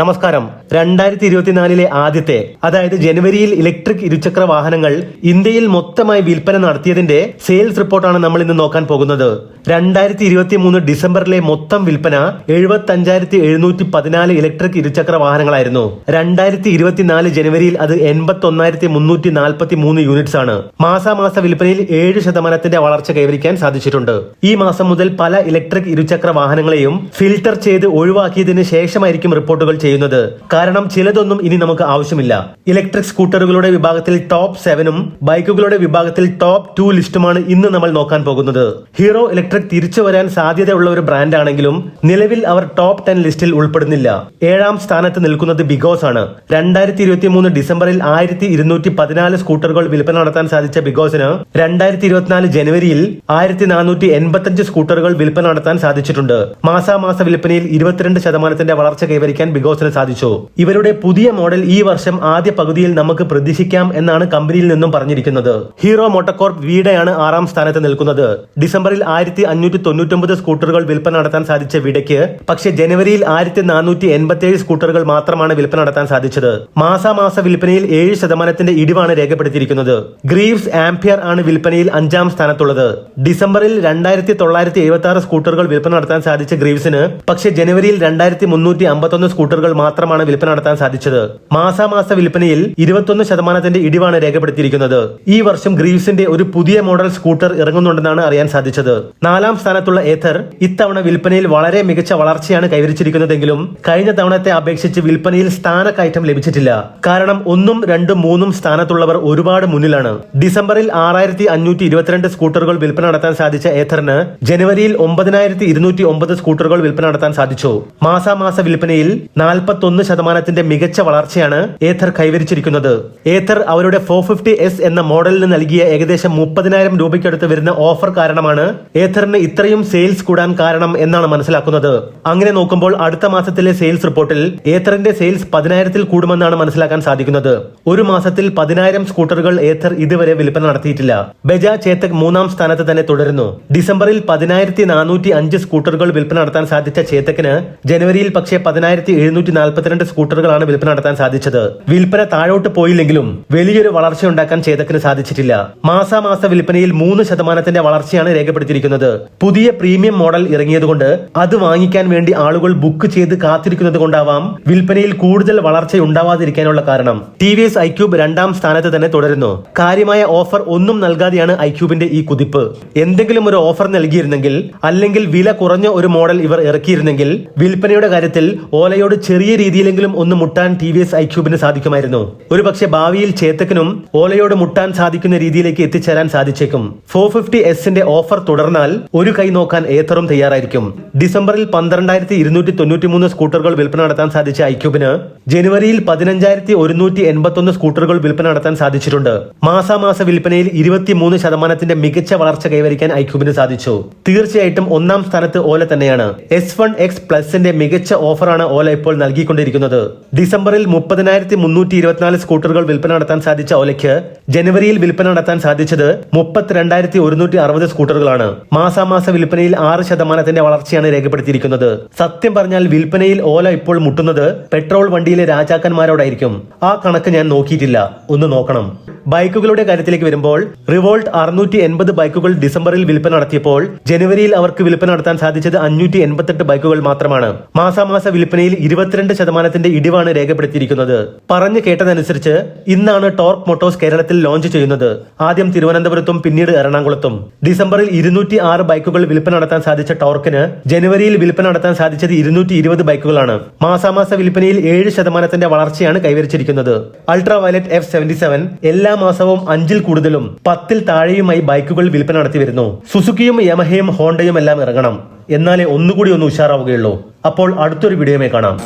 നമസ്കാരം. രണ്ടായിരത്തി ഇരുപത്തിനാലിലെ ആദ്യത്തെ അതായത് ജനുവരിയിൽ ഇലക്ട്രിക് ഇരുചക്ര വാഹനങ്ങൾ ഇന്ത്യയിൽ മൊത്തമായി വിൽപ്പന നടത്തിയതിന്റെ സെയിൽസ് റിപ്പോർട്ടാണ് നമ്മൾ ഇന്ന് നോക്കാൻ പോകുന്നത്. രണ്ടായിരത്തി ഇരുപത്തി മൂന്ന് ഡിസംബറിലെ മൊത്തം വിൽപ്പന എഴുപത്തി അഞ്ചായിരത്തി എഴുന്നൂറ്റി പതിനാല് ഇലക്ട്രിക് ഇരുചക്ര വാഹനങ്ങളായിരുന്നു. രണ്ടായിരത്തി ഇരുപത്തിനാല് ജനുവരിയിൽ അത് എൺപത്തി ഒന്നായിരത്തി മുന്നൂറ്റി നാൽപ്പത്തി മൂന്ന് യൂണിറ്റ്സ് ആണ് മാസാമാസ വിൽപ്പനയിൽ ഏഴ് ശതമാനത്തിന്റെ വളർച്ച കൈവരിക്കാൻ സാധിച്ചിട്ടുണ്ട്. ഈ മാസം മുതൽ പല ഇലക്ട്രിക് ഇരുചക്ര വാഹനങ്ങളെയും ഫിൽട്ടർ ചെയ്ത് ഒഴിവാക്കിയതിന് ശേഷമായിരിക്കും റിപ്പോർട്ടുകൾ ചെയ്യുന്നത്. കാരണം ചിലതൊന്നും ഇനി നമുക്ക് ആവശ്യമില്ല. ഇലക്ട്രിക് സ്കൂട്ടറുകളുടെ വിഭാഗത്തിൽ ടോപ്പ് സെവനും ബൈക്കുകളുടെ വിഭാഗത്തിൽ ടോപ്പ് ടു ലിസ്റ്റുമാണ് ഇന്ന് നമ്മൾ നോക്കാൻ പോകുന്നത്. ഹീറോ ഇലക്ട്രിക് തിരിച്ചു വരാൻ സാധ്യതയുള്ള ഒരു ബ്രാൻഡ് ആണെങ്കിലും നിലവിൽ അവർ ടോപ്പ് ടെൻ ലിസ്റ്റിൽ ഉൾപ്പെടുന്നില്ല. ഏഴാം സ്ഥാനത്ത് നിൽക്കുന്നത് ബിഗോസ് ആണ്. രണ്ടായിരത്തി ഇരുപത്തി മൂന്ന് ഡിസംബറിൽ ആയിരത്തി ഇരുന്നൂറ്റി പതിനാല് സ്കൂട്ടറുകൾ വിൽപ്പന നടത്താൻ സാധിച്ച ബിഗോസിന് രണ്ടായിരത്തി ഇരുപത്തിനാല് ജനുവരിയിൽ ആയിരത്തി നാനൂറ്റി എൺപത്തഞ്ച് സ്കൂട്ടറുകൾ വിൽപ്പന നടത്താൻ സാധിച്ചിട്ടുണ്ട്. മാസാമാസ വിൽപ്പനയിൽ ഇരുപത്തിരണ്ട് ശതമാനത്തിന്റെ വളർച്ച കൈവരിക്കാൻ ബിഗോസിന് സാധിച്ചു. ഇവരുടെ പുതിയ മോഡൽ ഈ വർഷം ആദ്യ പകുതിയിൽ നമുക്ക് പ്രതീക്ഷിക്കാം എന്നാണ് കമ്പനിയിൽ നിന്നും പറഞ്ഞിരിക്കുന്നത്. ഹീറോ മോട്ടോകോർപ്പ് വീടയാണ് ആറാം സ്ഥാനത്ത് നിൽക്കുന്നത്. ഡിസംബറിൽ ആയിരത്തി അഞ്ഞൂറ്റി തൊണ്ണൂറ്റൊമ്പത് സ്കൂട്ടറുകൾ വിൽപ്പന നടത്താൻ സാധിച്ച വിടയ്ക്ക് പക്ഷേ ജനുവരിയിൽ ആയിരത്തി നാനൂറ്റി എൺപത്തിയേഴ് സ്കൂട്ടറുകൾ മാത്രമാണ് വിൽപ്പന നടത്താൻ സാധിച്ചത്. മാസാമാസ വിൽപ്പനയിൽ ഏഴ് ശതമാനത്തിന്റെ ഇടിവാണ് രേഖപ്പെടുത്തിയിരിക്കുന്നത്. ഗ്രീവ്സ് ആംപിയർ ആണ് വിൽപ്പനയിൽ അഞ്ചാം സ്ഥാനത്തുള്ളത്. ഡിസംബറിൽ രണ്ടായിരത്തി തൊള്ളായിരത്തി എഴുപത്തി ആറ് സ്കൂട്ടറുകൾ വിൽപ്പന നടത്താൻ സാധിച്ച ഗ്രീവ്സിന് പക്ഷേ ജനുവരിയിൽ രണ്ടായിരത്തി മുന്നൂറ്റി അമ്പത്തൊന്ന് സ്കൂട്ടറുകൾ മാത്രമാണ് വിൽപ്പന നടത്താൻ സാധിച്ചത്. മാസാമാസ വിൽപ്പനയിൽ ഇരുപത്തൊന്ന് ശതമാനത്തിന്റെ ഇടിവാണ് രേഖപ്പെടുത്തിയിരിക്കുന്നത്. ഈ വർഷം ഗ്രീവ്സിന്റെ ഒരു പുതിയ മോഡൽ സ്കൂട്ടർ ഇറങ്ങുന്നുണ്ടെന്നാണ് അറിയാൻ സാധിച്ചത്. നാലാം സ്ഥാനത്തുള്ള ഏഥർ ഇത്തവണ വിൽപ്പനയിൽ വളരെ മികച്ച വളർച്ചയാണ് കൈവരിച്ചിരിക്കുന്നതെങ്കിലും കഴിഞ്ഞ തവണത്തെ അപേക്ഷിച്ച് വിൽപ്പനയിൽ സ്ഥാനക്കയറ്റം ലഭിച്ചിട്ടില്ല. കാരണം ഒന്നും രണ്ടും മൂന്നും സ്ഥാനത്തുള്ളവർ ഒരുപാട് മുന്നിലാണ്. ഡിസംബറിൽ ആറായിരത്തി അഞ്ഞൂറ്റി ഇരുപത്തിരണ്ട് സ്കൂട്ടറുകൾ വിൽപ്പന നടത്താൻ സാധിച്ച ഏഥറിന് ജനുവരിയിൽ ഒമ്പതിനായിരത്തി ഇരുന്നൂറ്റി ഒമ്പത് സ്കൂട്ടറുകൾ വിൽപ്പന നടത്താൻ സാധിച്ചു. മാസാമാസ വിൽപ്പനയിൽ നാൽപ്പത്തൊന്ന് ശതമാനത്തിന്റെ മികച്ച വളർച്ചയാണ് ഏഥർ കൈവരിച്ചിരിക്കുന്നത്. ഏഥർ അവരുടെ ഫോർ ഫിഫ്റ്റി എസ് എന്ന മോഡലിന് നൽകിയ ഏകദേശം മുപ്പതിനായിരം രൂപയ്ക്കടുത്ത് വരുന്ന ഓഫർ കാരണമാണ് ഏഥറിന് ഇത്രയും സെയിൽസ് കൂടാൻ കാരണം എന്നാണ് മനസ്സിലാക്കുന്നത്. അങ്ങനെ നോക്കുമ്പോൾ അടുത്ത മാസത്തിലെ സെയിൽസ് റിപ്പോർട്ടിൽ ഏഥറിന്റെ സെയിൽസ് പതിനായിരത്തിൽ കൂടുമെന്നാണ് മനസ്സിലാക്കാൻ സാധിക്കുന്നത്. ഒരു മാസത്തിൽ പതിനായിരം സ്കൂട്ടറുകൾ ഏഥർ ഇതുവരെ വിൽപ്പന നടത്തിയിട്ടില്ല. ബജാജ് ചേതക് മൂന്നാം സ്ഥാനത്ത് തന്നെ തുടരുന്നു. ഡിസംബറിൽ പതിനായിരത്തി നാനൂറ്റി അഞ്ച് സ്കൂട്ടറുകൾ വിൽപ്പന നടത്താൻ സാധിച്ച ചേതക്കിന് ജനുവരിയിൽ പക്ഷേ പതിനായിരത്തി എഴുന്നൂറ്റി നാൽപ്പത്തിരണ്ട് സ്കൂട്ടറുകളാണ് വിൽപ്പന നടത്താൻ സാധിച്ചത്. വിൽപ്പന താഴോട്ട് പോയില്ലെങ്കിലും വലിയൊരു വളർച്ച ഉണ്ടാക്കാൻ ചേതക്കിന് സാധിച്ചിട്ടില്ല. മാസാമാസ വിൽപ്പനയിൽ മൂന്ന് ശതമാനത്തിന്റെ വളർച്ചയാണ് രേഖപ്പെടുത്തിയിരിക്കുന്നത്. പുതിയ പ്രീമിയം മോഡൽ ഇറങ്ങിയതുകൊണ്ട് അത് വാങ്ങിക്കാൻ വേണ്ടി ആളുകൾ ബുക്ക് ചെയ്ത് കാത്തിരിക്കുന്നത് കൊണ്ടാവാം വിൽപ്പനയിൽ കൂടുതൽ വളർച്ച ഉണ്ടാവാതിരിക്കാനുള്ള കാരണം. ടി വി എസ് ഐക്യൂബ് രണ്ടാം സ്ഥാനത്ത് തന്നെ തുടരുന്നു. കാര്യമായ ഓഫർ ഒന്നും നൽകാതെയാണ് ഐക്യൂബിന്റെ ഈ കുതിപ്പ്. എന്തെങ്കിലും ഒരു ഓഫർ നൽകിയിരുന്നെങ്കിൽ അല്ലെങ്കിൽ വില കുറഞ്ഞ ഒരു മോഡൽ ഇവർ ഇറക്കിയിരുന്നെങ്കിൽ വിൽപ്പനയുടെ കാര്യത്തിൽ ഓലയോട് ചെറിയ രീതിയിലെങ്കിലും ഒന്ന് മുട്ടാൻ ടി വി എസ് ഐക്യൂബിന് സാധിക്കുമായിരുന്നു. ഒരു പക്ഷേ ഭാവിയിൽ ചേത്തക്കിനും ഓലയോട് മുട്ടാൻ സാധിക്കുന്ന രീതിയിലേക്ക് എത്തിച്ചേരാൻ സാധിച്ചേക്കും. ഫോർ ഫിഫ്റ്റി എസിന്റെ ഓഫർ തുടർന്നാൽ ഒരു കൈ നോക്കാൻ ഏത്തറും തയ്യാറായിരിക്കും. ഡിസംബറിൽ പന്ത്രണ്ടായിരത്തി ഇരുന്നൂറ്റി തൊണ്ണൂറ്റി മൂന്ന് സ്കൂട്ടറുകൾ വിൽപ്പന നടത്താൻ സാധിച്ച ഐക്യൂബിന് ജനുവരിയിൽ പതിനഞ്ചായിരത്തി ഒരുന്നൂറ്റി എൺപത്തൊന്ന് സ്കൂട്ടറുകൾ വിൽപ്പന നടത്താൻ സാധിച്ചിട്ടുണ്ട്. മാസാമാസ വിൽപ്പനയിൽ ഇരുപത്തിമൂന്ന് ശതമാനത്തിന്റെ മികച്ച വളർച്ച കൈവരിക്കാൻ ഐക്യൂബിന് സാധിച്ചു. തീർച്ചയായിട്ടും ഒന്നാം സ്ഥാനത്ത് ഓല തന്നെയാണ്. എസ് വൺ എക്സ് പ്ലസിന്റെ മികച്ച ഓഫറാണ് ഓല ഇപ്പോൾ നൽകിക്കൊണ്ടിരിക്കുന്നത്. ഡിസംബറിൽ മുപ്പതിനായിരത്തി മുന്നൂറ്റി ഇരുപത്തിനാല് സ്കൂട്ടറുകൾ വിൽപ്പന നടത്താൻ സാധിച്ച ഒലയ്ക്ക് ജനുവരിയിൽ വിൽപ്പന നടത്താൻ സാധിച്ചത് മുപ്പത്തിരണ്ടായിരത്തി ഒരുന്നൂറ്റി അറുപത് സ്കൂട്ടറുകളാണ്. മാസാമാസ വിൽപ്പനയിൽ ആറ് ശതമാനത്തിന്റെ വളർച്ചയാണ് രേഖപ്പെടുത്തിയിരിക്കുന്നത്. സത്യം പറഞ്ഞാൽ വിൽപ്പനയിൽ ഓല ഇപ്പോൾ മുട്ടുന്നത് പെട്രോൾ വണ്ടിയിലെ രാജാക്കന്മാരോടായിരിക്കും. ആ കണക്ക് ഞാൻ നോക്കിയിട്ടില്ല. ഒന്ന് നോക്കണം. ബൈക്കുകളുടെ കാര്യത്തിലേക്ക് വരുമ്പോൾ റിവോൾട്ട് അറുന്നൂറ്റി എൺപത് ബൈക്കുകൾ ഡിസംബറിൽ വിൽപ്പന നടത്തിയപ്പോൾ ജനുവരിയിൽ അവർക്ക് വിൽപ്പന നടത്താൻ സാധിച്ചത് അഞ്ഞൂറ്റി എൺപത്തെട്ട് ബൈക്കുകൾ മാത്രമാണ്. മാസാമാസ വിൽപ്പനയിൽ ഇരുപത്തിരണ്ട് ശതമാനത്തിന്റെ ഇടിവാണ് രേഖപ്പെടുത്തിയിരിക്കുന്നത്. പറഞ്ഞു കേട്ടതനുസരിച്ച് ഇന്നാണ് ടോർക്ക് മോട്ടോസ് കേരളത്തിൽ ലോഞ്ച് ചെയ്യുന്നത്. ആദ്യം തിരുവനന്തപുരത്തും പിന്നീട് എറണാകുളത്തും. ഡിസംബറിൽ ഇരുന്നൂറ്റി ആറ് ബൈക്കുകൾ വിൽപ്പന നടത്താൻ സാധിച്ച ടോർക്കിന് ജനുവരിയിൽ വിൽപ്പന നടത്താൻ സാധിച്ചത് ഇരുന്നൂറ്റി ഇരുപത് ബൈക്കുകളാണ്. മാസാമാസ വിൽപ്പനയിൽ ഏഴ് ശതമാനത്തിന്റെ വളർച്ചയാണ് കൈവരിച്ചിരിക്കുന്നത്. Ultra violet F seventy seven എല്ലാ മാസവും അഞ്ചിൽ കൂടുതലും പത്തിൽ താഴെയുമായി ബൈക്കുകൾ വിൽപ്പന നടത്തി വരുന്നു. സുസുക്കിയും യമഹയും ഹോണ്ടയും എല്ലാം ഇറങ്ങണം. എന്നാലേ ഒന്നുകൂടി ഒന്ന് ഉഷാറാവുകയുള്ളൂ. അപ്പോൾ അടുത്തൊരു വീഡിയോമേ കാണാം.